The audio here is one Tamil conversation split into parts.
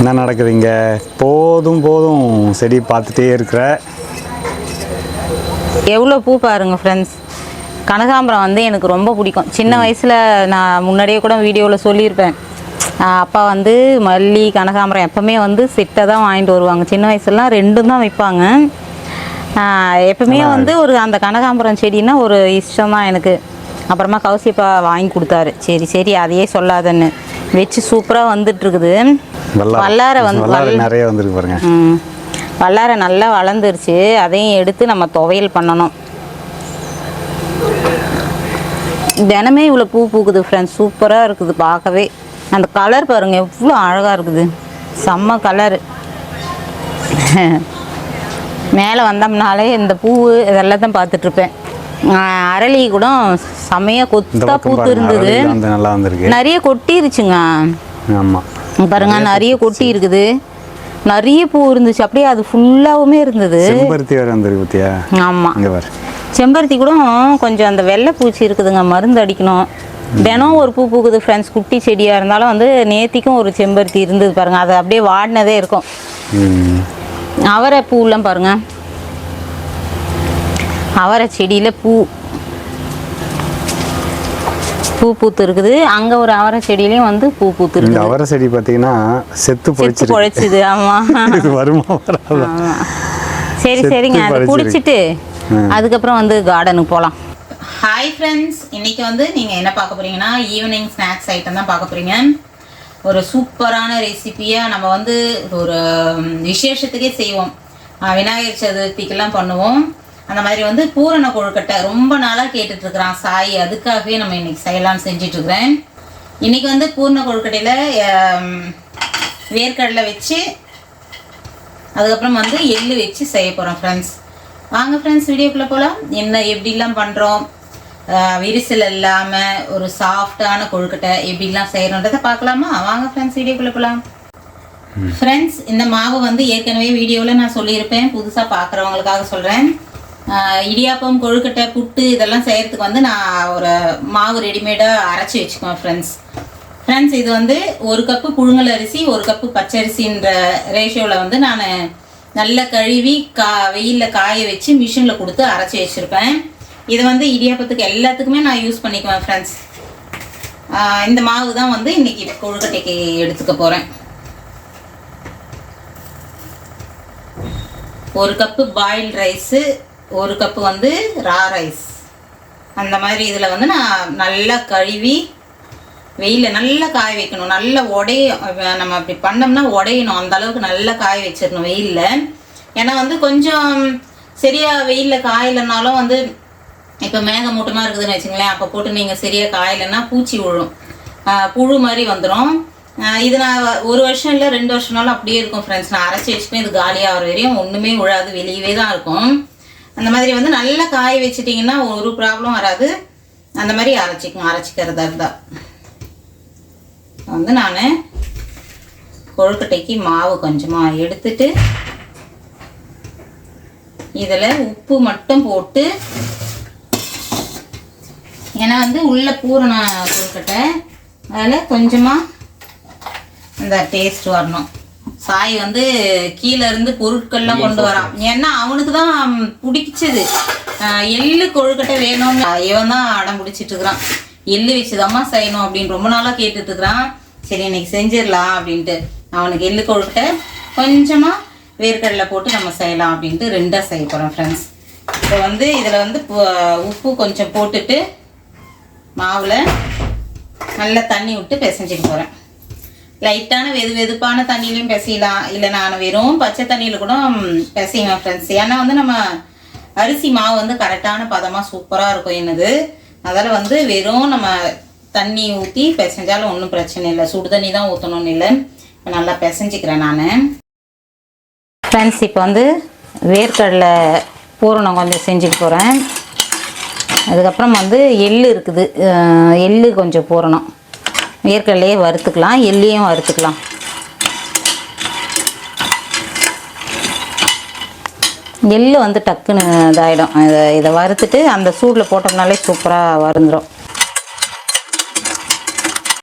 என்ன நடக்குதுங்க? போதும் போதும். செடி பார்த்துட்டே இருக்கிற. எவ்வளோ பூ பாருங்க ஃப்ரெண்ட்ஸ் கனகாம்பரம் வந்து எனக்கு ரொம்ப பிடிக்கும். சின்ன வயசில் நான் முன்னாடியே கூட வீடியோவில் சொல்லியிருப்பேன். அப்பா வந்து மல்லி கனகாம்பரம் எப்பவுமே வந்து செட்டை தான் வாங்கிட்டு வருவாங்க. சின்ன வயசுலாம் ரெண்டும் தான் வைப்பாங்க. எப்பவுமே வந்து ஒரு அந்த கனகாம்பரம் செடின்னா ஒரு இஷ்டம் தான் எனக்கு. அப்புறமா கௌசிப்பா வாங்கி கொடுத்தாரு. சரி சரி அதையே சொல்லாதன்னு. வச்சு சூப்பராக வந்துட்டு இருக்குது வல்லாரை வந்து நிறைய வந்திருக்கு பாருங்க. ம். வல்லாரை நல்லா வளர்ந்துருச்சு. அதையும் எடுத்து நம்ம துவையல் பண்ணணும். தினமே இவ்வளோ பூ பூக்குது ஃப்ரெண்ட்ஸ் சூப்பராக இருக்குது பார்க்கவே. அந்த கலர் பாருங்க எவ்வளோ அழகாக இருக்குது. செம்ம கலர் மேலே வந்தோம்னாலே இந்த பூ இதெல்லாம் தான் பார்த்துட்ருப்பேன் அரளி கூட இந்த கொத்தா பூத்து இருந்தது நல்லா வந்திருக்கு. நிறைய கொட்டிருச்சுங்க. ஆமா. பாருங்க நிறைய கொட்டி இருக்குது நிறைய பூ இருந்துச்சு. அப்படியே அது ஃபுல்லாவுமே இருந்தது. செம்பருத்தி வேற வந்திருக்கு பத்தியா? ஆமா. இங்க பாரு. செம்பருத்தி கூட கொஞ்சம் அந்த வெள்ளை பூச்சி இருக்குதுங்க மருந்து அடிக்கணும். தினம் ஒரு பூ பூக்குது ஃப்ரெண்ட்ஸ் குட்டி செடியாக இருந்தாலும் வந்து நேத்திக்கும் ஒரு செம்பருத்தி இருந்தது பாருங்க. அது அப்படியே வாடினதே இருக்கும். அவரை பூலாம் பாருங்க. அவரை செடியில் பூ பூ பூத்து இருக்குது அங்கே ஒரு அவரை செடியிலையும் வந்து பூ பூத்து இந்த இருக்குது அவரை செடி பார்த்தீங்கன்னா செத்து செத்து பொழிச்சிருக்கு. பொழைச்சிது ஆமாம் இது வருமா வராதா? ஆமா. சரி சரிங்க. அதை. குடிச்சிட்டு அதுக்கப்புறம் வந்து கார்டனுக்கு போகலாம் ஹாய் ஃப்ரெண்ட்ஸ் இன்னைக்கு வந்து நீங்கள் என்ன பார்க்க போறீங்கன்னா ஈவினிங் ஸ்நாக்ஸ் ஐட்டம் தான் பார்க்க போறீங்க. ஒரு சூப்பரான ரெசிபியாக நம்ம வந்து ஒரு விசேஷத்துக்கே செய்வோம். விநாயகர் சதுர்த்திக்கெல்லாம் பண்ணுவோம். அந்த மாதிரி வந்து பூரண கொழுக்கட்டை ரொம்ப நாளாக கேட்டுட்டு இருக்கிறான் சாய் அதுக்காகவே நம்ம இன்னைக்கு செய்யலாம்னு செஞ்சுட்டு இருக்கிறேன் இன்னைக்கு வந்து பூரண கொழுக்கட்டையில் வேர்க்கடலை வச்சு அதுக்கப்புறம் வந்து எள்ளு வச்சு செய்ய போகிறோம் ஃப்ரெண்ட்ஸ் வாங்க ஃப்ரெண்ட்ஸ் வீடியோக்குள்ளே போகலாம் என்ன எப்படிலாம் பண்ணுறோம் விரிசல் இல்லாமல் ஒரு சாஃப்டான கொழுக்கட்டை எப்படிலாம் செய்கிறோன்றதை பார்க்கலாமா? வாங்க ஃப்ரெண்ட்ஸ் வீடியோக்குள்ளே போகலாம் ஃப்ரெண்ட்ஸ் இந்த மாவு வந்து ஏற்கனவே வீடியோவில் நான் சொல்லியிருப்பேன். புதுசாக பார்க்குறவங்களுக்காக சொல்கிறேன் இடியாப்பம் கொழுக்கட்டை புட்டு இதெல்லாம் செய்கிறதுக்கு வந்து நான் ஒரு மாவு ரெடிமேடாக அரைச்சி வச்சுக்குவேன் ஃப்ரெண்ட்ஸ் ஃப்ரெண்ட்ஸ் இது வந்து ஒரு கப்பு புழுங்கல் அரிசி ஒரு கப்பு பச்சரிசின்ற ரேஷியோவில் வந்து நான் நல்லா கழுவி கா வெயிலில் காய வச்சு மிஷினில் கொடுத்து அரைச்சி வச்சுருப்பேன். இதை வந்து இடியாப்பத்துக்கு எல்லாத்துக்குமே நான் யூஸ் பண்ணிக்குவேன் ஃப்ரெண்ட்ஸ் இந்த மாவு தான் வந்து இன்றைக்கி கொழுக்கட்டைக்கு எடுத்துக்க போகிறேன் ஒரு கப்பு பாயில்டு ரைஸு ஒரு கப்பு வந்து ரா ரைஸ் அந்த மாதிரி இதில் வந்து நான் நல்லா கழுவி வெயிலில் நல்லா காய வைக்கணும். நல்லா உடைய நம்ம அப்படி பண்ணோம்னா உடையணும். அந்த அளவுக்கு நல்லா காய வச்சிடணும் வெயிலில். ஏன்னா வந்து கொஞ்சம் சரியாக வெயிலில் காயலைனாலும் வந்து இப்போ மேகமூட்டமாக இருக்குதுன்னு வச்சுங்களேன். அப்போ போட்டு நீங்கள் சரியாக காயலைன்னா பூச்சி விழும். புழு மாதிரி வந்துடும் இது நான் ஒரு வருஷம் இல்லை ரெண்டு வருஷம்னாலும் அப்படியே இருக்கும் ஃப்ரெண்ட்ஸ் நான் அரைச்சி வச்சுப்பேன். இது காலியாகிற வரையும் ஒன்றுமே விழாது வெளியவே தான் இருக்கும். அந்த மாதிரி வந்து நல்லா காய வச்சிட்டிங்கன்னா ஒரு ப்ராப்ளம் வராது. அந்த மாதிரி அரைச்சிக்கும் அரைச்சிக்கிறதா இருந்தால் வந்து நான் கொழுக்கட்டைக்கு மாவு கொஞ்சமாக எடுத்துட்டு இதில் உப்பு மட்டும் போட்டு ஏன்னா வந்து உள்ள பூரண கொழுக்கட்டை அதில் கொஞ்சமாக இந்த டேஸ்ட் வரணும். சாய் வந்து கீழே இருந்து பொருட்கள்லாம் கொண்டு வரான். ஏன்னா அவனுக்கு தான் பிடிச்சது எள்ளு கொழுக்கட்டை வேணும்னு. இவன் தான் அடம் பிடிச்சிட்டு இருக்கிறான். எள்ளு வச்சுதாம்மா செய்யணும் அப்படின்னு ரொம்ப நாளாக கேட்டுட்டு இருக்கிறான். சரி இன்னைக்கு செஞ்சிடலாம் அப்படின்ட்டு. அவனுக்கு எள்ளு கொழுக்கட்டை கொஞ்சமாக வேர்க்கடலை போட்டு நம்ம செய்யலாம் அப்படின்ட்டு ரெண்டாக செய்ய போகிறோம் ஃப்ரெண்ட்ஸ் இப்போ வந்து இதில் வந்து உப்பு கொஞ்சம் போட்டுட்டு மாவில் நல்லா தண்ணி விட்டு பிசைஞ்சிக்க போகிறேன் லைட்டான வெது வெதுப்பான தண்ணியிலையும் பிசையலாம். இல்லை நான் வெறும் பச்சை தண்ணியில் கூட பிசைவேன் ஃப்ரெண்ட்ஸ் ஏன்னா வந்து நம்ம அரிசி மாவு வந்து கரெக்டான பதமாக சூப்பராக இருக்கும் என்னது. அதில் வந்து வெறும் நம்ம தண்ணி ஊற்றி பிசைஞ்சாலும் ஒன்றும் பிரச்சனை இல்லை. சுடு தண்ணி தான் ஊற்றணும்னு இல்லை. இப்போ நல்லா பிசைஞ்சிக்கிறேன் நான். ஃப்ரெண்ட்ஸ் இப்போ வந்து வேர்க்கடலை பூரணம் கொஞ்சம் செஞ்சுட்டு போகிறேன் அதுக்கப்புறம் வந்து எள் இருக்குது. எள் எள்ளு கொஞ்சம் பூரணம். வேர்க்கடலையே வறுத்துக்கலாம் எள்ளையும் வறுத்துக்கலாம். எள்ளு வந்து டக்குன்னு இதாகிடும் இதை இதை வறுத்துட்டு அந்த சூடில் போட்டோம்னாலே சூப்பராக வருந்துடும்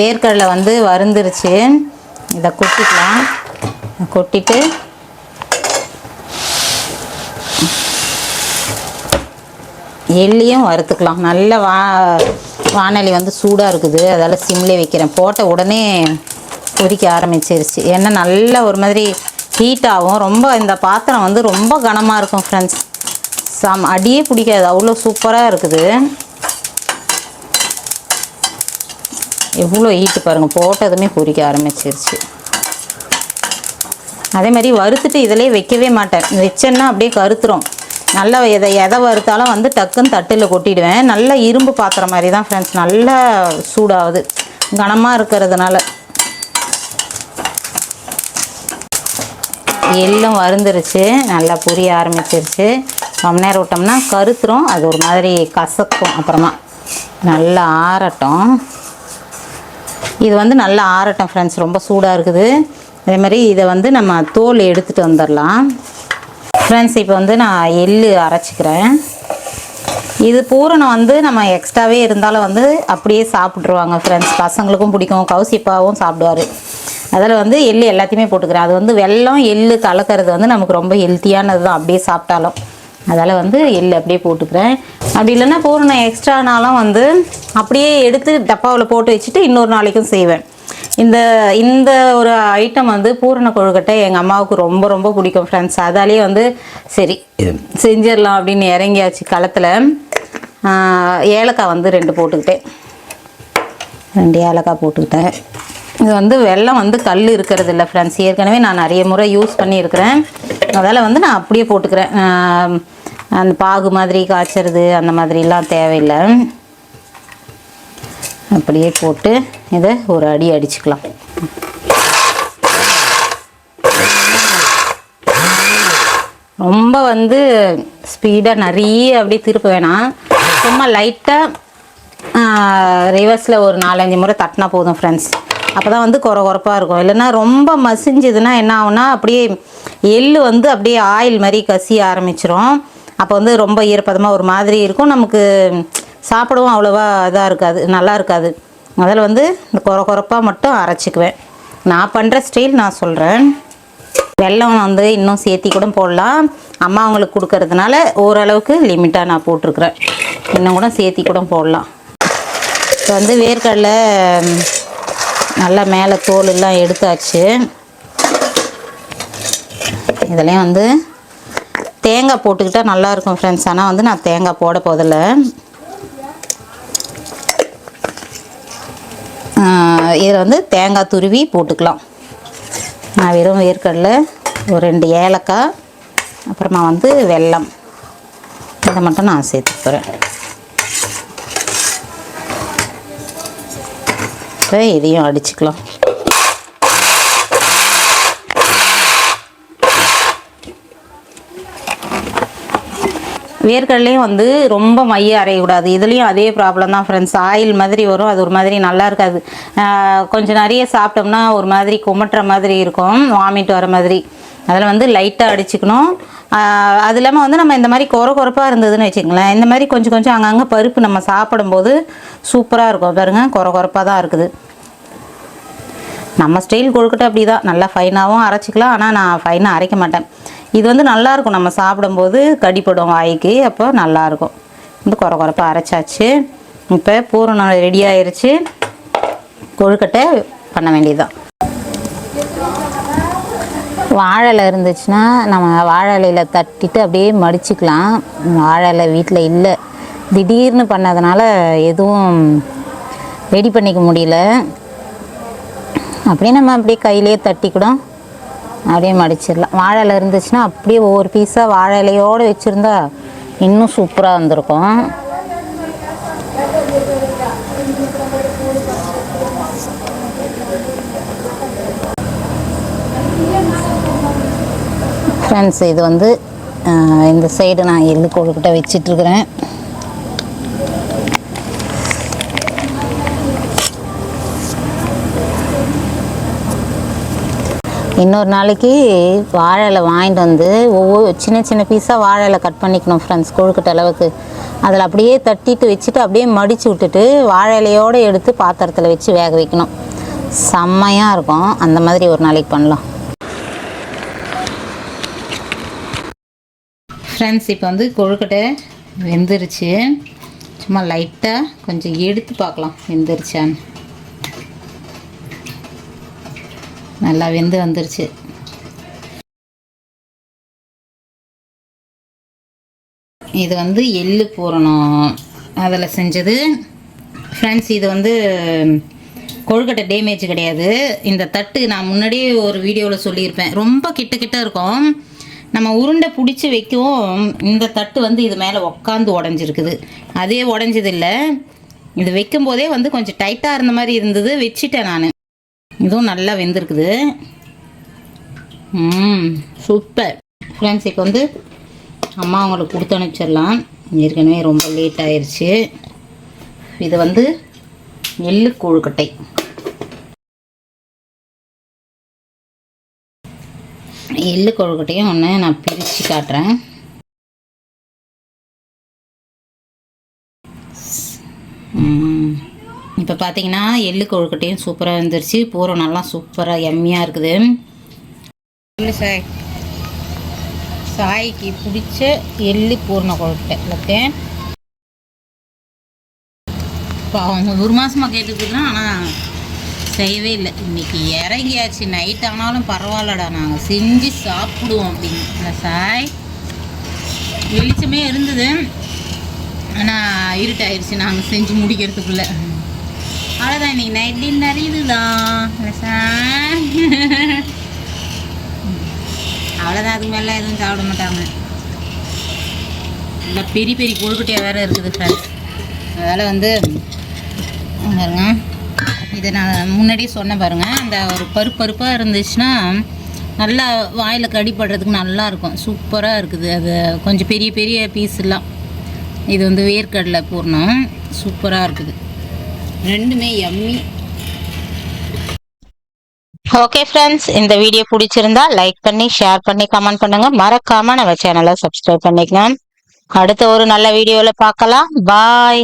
வேர்க்கடலை வந்து வறுந்துருச்சு. இதை கொட்டிக்கலாம். கொட்டிட்டு எள்ளியும் வறுத்துக்கலாம். நல்ல வா வானொலி வந்து சூடாக இருக்குது. அதால் சிம்லே வைக்கிறேன். போட்ட உடனே கொதிக்க ஆரம்பிச்சிருச்சு. ஏன்னா நல்ல ஒரு மாதிரி ஹீட் ஆகும். ரொம்ப இந்த பாத்திரம் வந்து ரொம்ப கனமாக இருக்கும் ஃப்ரெண்ட்ஸ் சம் அடியே பிடிக்காது. அவ்வளோ சூப்பராக இருக்குது. எவ்வளோ ஹீட்டு பாருங்கள் போட்டதுமே பொரிக்க ஆரம்பிச்சிருச்சு. அதே மாதிரி வறுத்துட்டு இதிலே வைக்கவே மாட்டேன். வச்சேன்னா அப்படியே கருத்துரும். நல்லா எதை எதை வறுத்தாலும் வந்து டக்குன்னு தட்டில் கொட்டிடுவேன். நல்ல இரும்பு பாத்திரம் மாதிரி தான் ஃப்ரெண்ட்ஸ் நல்லா சூடாகுது. கனமாக இருக்கிறதுனால. எள்ளும் வறுந்துருச்சு. நல்லா புரிய ஆரம்பிச்சிருச்சு. ரொம்ப நேரம் விட்டோம்னா கருத்துரும் அது ஒரு மாதிரி கசக்கும் அப்புறமா. நல்லா ஆறட்டும். இது வந்து நல்லா ஆறட்டும் ஃப்ரெண்ட்ஸ் ரொம்ப சூடாக இருக்குது. அதே மாதிரி இதை வந்து நம்ம தோல் எடுத்துகிட்டு வந்துடலாம். ஃப்ரெண்ட்ஸ் இப்போ வந்து நான் எள்ளு அரைச்சிக்கிறேன். இது பூரணம் வந்து நம்ம எக்ஸ்ட்ராவே இருந்தாலும் வந்து அப்படியே சாப்பிட்ருவாங்க ஃப்ரெண்ட்ஸ் பசங்களுக்கும் பிடிக்கும் கௌசிப்பாவும் சாப்பிடுவார். அதில் வந்து எள்ளு எல்லாத்தையுமே போட்டுக்கிறேன். அது வந்து வெல்லம் எள்ளு கலக்கிறது வந்து நமக்கு ரொம்ப ஹெல்த்தியானது தான். அப்படியே சாப்பிட்டாலும். அதால் வந்து எள்ளு அப்படியே போட்டுக்கிறேன். அப்படி இல்லைன்னா பூரணம் எக்ஸ்ட்ரானாலும் வந்து அப்படியே எடுத்து டப்பாவில் போட்டு வச்சுட்டு இன்னொரு நாளைக்கும் செய்வேன். இந்த இந்த ஒரு ஐட்டம் வந்து பூரண கொழுக்கட்டை எங்கள் அம்மாவுக்கு ரொம்ப ரொம்ப பிடிக்கும் ஃப்ரெண்ட்ஸ் அதாலேயே வந்து சரி செஞ்சிடலாம் அப்படின்னு இறங்கியாச்சு களத்தில். ஏலக்காய் வந்து ரெண்டு போட்டுக்கிட்டேன். ரெண்டு ஏலக்காய் போட்டுக்கிட்டேன். இது வந்து வெல்லம் வந்து கல் இருக்கிறது இல்லை ஃப்ரெண்ட்ஸ் ஏற்கனவே நான் நிறைய முறை யூஸ் பண்ணியிருக்கிறேன். அதால் வந்து நான் அப்படியே போட்டுக்கிறேன். அந்த பாகு மாதிரி காய்ச்சறது அந்த மாதிரிலாம் தேவையில்லை. அப்படியே போட்டு இதை ஒரு அடி அடிச்சுக்கலாம். ரொம்ப வந்து ஸ்பீடாக நிறைய அப்படியே திருப்ப வேணாம். சும்மா லைட்டாக ரிவர்ஸில் ஒரு நாலஞ்சு முறை தட்டினா போதும் ஃப்ரெண்ட்ஸ் அப்போ தான் வந்து குறை குறப்பாக இருக்கும். இல்லைன்னா ரொம்ப மசிஞ்சுதுன்னா என்ன ஆகும்னா அப்படியே எள் வந்து அப்படியே ஆயில் மாதிரி கசிய ஆரம்பிச்சிரும். அப்போ வந்து ரொம்ப ஈரப்பதமாக ஒரு மாதிரி இருக்கும். நமக்கு சாப்பிடவும் அவ்வளோவா இதாக இருக்காது நல்லா இருக்காது. அதில் வந்து இந்த குறை குறைப்பாக மட்டும் அரைச்சிக்குவேன். நான் பண்ணுற ஸ்டைல் நான் சொல்கிறேன் வெல்லம் வந்து இன்னும் சேர்த்தி கூட போடலாம். அம்மா அவங்களுக்கு கொடுக்கறதுனால ஓரளவுக்கு லிமிட்டாக நான் போட்டிருக்கிறேன். இன்னும் கூட சேர்த்தி கூட போடலாம். இப்போ வந்து வேர்க்கடலை நல்லா மேலே தோல் எல்லாம் எடுத்தாச்சு. இதெல்லாம் வந்து தேங்காய் போட்டுக்கிட்டால் நல்லாயிருக்கும் ஃப்ரெண்ட்ஸ் ஆனால் வந்து நான் தேங்காய் போட போதில்லை. இதில் வந்து தேங்காய் துருவி போட்டுக்கலாம். நான் வெறும் வேர்க்கடலை ஒரு ரெண்டு ஏலக்காய் அப்புறமா வந்து வெல்லம். இதை மட்டும் நான் சேர்த்து போகிறேன் இப்போ இதையும் அடிச்சுக்கலாம். வேர்க்கடலையும் வந்து ரொம்ப மைய அரையக்கூடாது. இதுலேயும் அதே ப்ராப்ளம் தான் ஃப்ரெண்ட்ஸ் ஆயில் மாதிரி வரும். அது ஒரு மாதிரி நல்லா இருக்காது. கொஞ்சம் நிறைய சாப்பிட்டோம்னா ஒரு மாதிரி குமட்டுற மாதிரி இருக்கும். வாமிட் வர மாதிரி. அதில் வந்து லைட்டாக அடிச்சுக்கணும். அது இல்லாமல் வந்து நம்ம இந்த மாதிரி குறை குறைப்பாக இருந்ததுன்னு வச்சுக்கங்களேன். இந்த மாதிரி கொஞ்சம் கொஞ்சம் அங்கங்கே பருப்பு நம்ம சாப்பிடும்போது சூப்பராக இருக்கும். பாருங்கள் குறை குறைப்பாக தான் இருக்குது. நம்ம ஸ்டைல் கொழுக்கட்டை அப்படி தான் நல்லா ஃபைனாகவும் அரைச்சிக்கலாம். ஆனால் நான் ஃபைனாக அரைக்க மாட்டேன். இது வந்து நல்லாயிருக்கும் நம்ம சாப்பிடும்போது கடிப்படும் வாய்க்கு அப்போ நல்லாயிருக்கும் வந்து குறை குறைப்பாக அரைச்சாச்சு. இப்போ பூரணம் ரெடி ஆயிடுச்சு கொழுக்கட்டை பண்ண வேண்டியதுதான். வாழை இலை இருந்துச்சுன்னா நம்ம வாழை இலையில் தட்டிட்டு அப்படியே மடிச்சுக்கலாம். வாழை இலை வீட்டில் இல்லை. திடீர்னு பண்ணதுனால எதுவும் ரெடி பண்ணிக்க முடியல. அப்படியே நம்ம அப்படியே கையிலேயே தட்டிக்கிடும். அப்படியே மடிச்சிடலாம். வாழை இலை இருந்துச்சுன்னா அப்படியே ஒவ்வொரு பீஸாக வாழை இலையோடு வச்சுருந்தா இன்னும் சூப்பராக வந்திருக்கும் ஃப்ரெண்ட்ஸ் இது வந்து இந்த சைடு நான் எள்ளு கொழுக்கிட்ட வச்சிட்ருக்குறேன் இன்னொரு நாளைக்கு வாழை வாங்கிட்டு வந்து ஒவ்வொரு சின்ன சின்ன பீஸாக வாழை கட் பண்ணிக்கணும் ஃப்ரெண்ட்ஸ் கொழுக்கட்ட அளவுக்கு. அதில் அப்படியே தட்டிட்டு வச்சுட்டு அப்படியே மடித்து விட்டுட்டு வாழை இலையோடு எடுத்து பாத்திரத்தில் வச்சு வேக வைக்கணும். செம்மையாக இருக்கும். அந்த மாதிரி ஒரு நாளைக்கு பண்ணலாம். ஃப்ரெண்ட்ஸ் இப்போ வந்து கொழுக்கட்டை வெந்துருச்சு. சும்மா லைட்டாக கொஞ்சம் எடுத்து பார்க்கலாம் வெந்துருச்சான்னு. நல்லா வெந்து வந்துருச்சு. இது வந்து எள்ளு பூரணம். அதில் செஞ்சது ஃப்ரெண்ட்ஸ் இது வந்து கொழுக்கட்டை டேமேஜ் கிடையாது. இந்த தட்டு நான் முன்னாடியே ஒரு வீடியோவில் சொல்லியிருப்பேன். ரொம்ப கிட்ட கிட்ட இருக்கும். நம்ம உருண்டை பிடிச்சி வைக்கவும் இந்த தட்டு வந்து இது மேலே உக்காந்து உடஞ்சிருக்குது. அதே உடஞ்சதில்லை. இது வைக்கும்போதே வந்து கொஞ்சம் டைட்டாக இருந்த மாதிரி இருந்தது. வச்சிட்டேன் நான். இதுவும் நல்லா வெந்திருக்குது. ம் சூப்பர் ஃப்ரெண்ட்ஸ் இப்போ வந்து அம்மா அவங்களுக்கு கொடுத்து அனுப்பிச்சிடலாம். ஏற்கனவே ரொம்ப லேட் ஆயிடுச்சு இது வந்து எள்ளு கொழுக்கட்டை. எள்ளு கொழுக்கட்டையும் ஒன்று நான் பிரித்து காட்டுறேன். இப்போ பார்த்தீங்கன்னா எள்ளு கொழுக்கட்டையும் சூப்பராக வந்துருச்சு பூரம் நல்லா சூப்பராக எம்மியாக இருக்குது. இல்லை சாய்க்கு பிடிச்ச எள்ளு பூர்ண கொழுக்கட்டை எல்லாத்தையும் பாவம் ஒரு மாதமாக கேட்டுருக்குறோம் ஆனால் செய்யவே இல்லை. இன்னைக்கு இறங்கியாச்சு. நைட் ஆனாலும் பரவாயில்லடா. நாங்கள் செஞ்சு சாப்பிடுவோம் அப்படின்னு. இல்லை சாய். வெளிச்சமே இருந்தது. ஆனால் இருட்டாயிருச்சு. நாங்கள் செஞ்சு முடிக்கிறதுக்குள்ள. அவ்வளோதான் இன்னைக்கு நைட் டின்னர் இதுதான். அவ்வளோதான் அதுக்கு மேலே எதுவும் சாப்பிட மாட்டாங்க. இல்லை பெரிய பெரிய கொழுக்கட்டையாக வேறு இருக்குது ஃப்ரெண்ட்ஸ் அதனால் வந்து பாருங்க. இதை நான் முன்னாடியே சொன்னேன் பாருங்கள் அந்த ஒரு பருப்பு பருப்பாக இருந்துச்சுன்னா நல்லா வாயில் கடிப்படுறதுக்கு நல்லாயிருக்கும் சூப்பராக இருக்குது. அது கொஞ்சம் பெரிய பெரிய பீஸ்லாம் இது வந்து வேர்க்கடலை பூர்ணம். சூப்பராக இருக்குது. ரெண்டுமே எம்மி ஓகே ஃப்ரெண்ட்ஸ் இந்த வீடியோ பிடிச்சிருந்தா லைக் பண்ணி ஷேர் பண்ணி கமெண்ட் பண்ணுங்க. மறக்காம நம்ம சேனலை சப்ஸ்கிரைப் பண்ணிக்கலாம் அடுத்த ஒரு நல்ல வீடியோவில் பார்க்கலாம். பாய்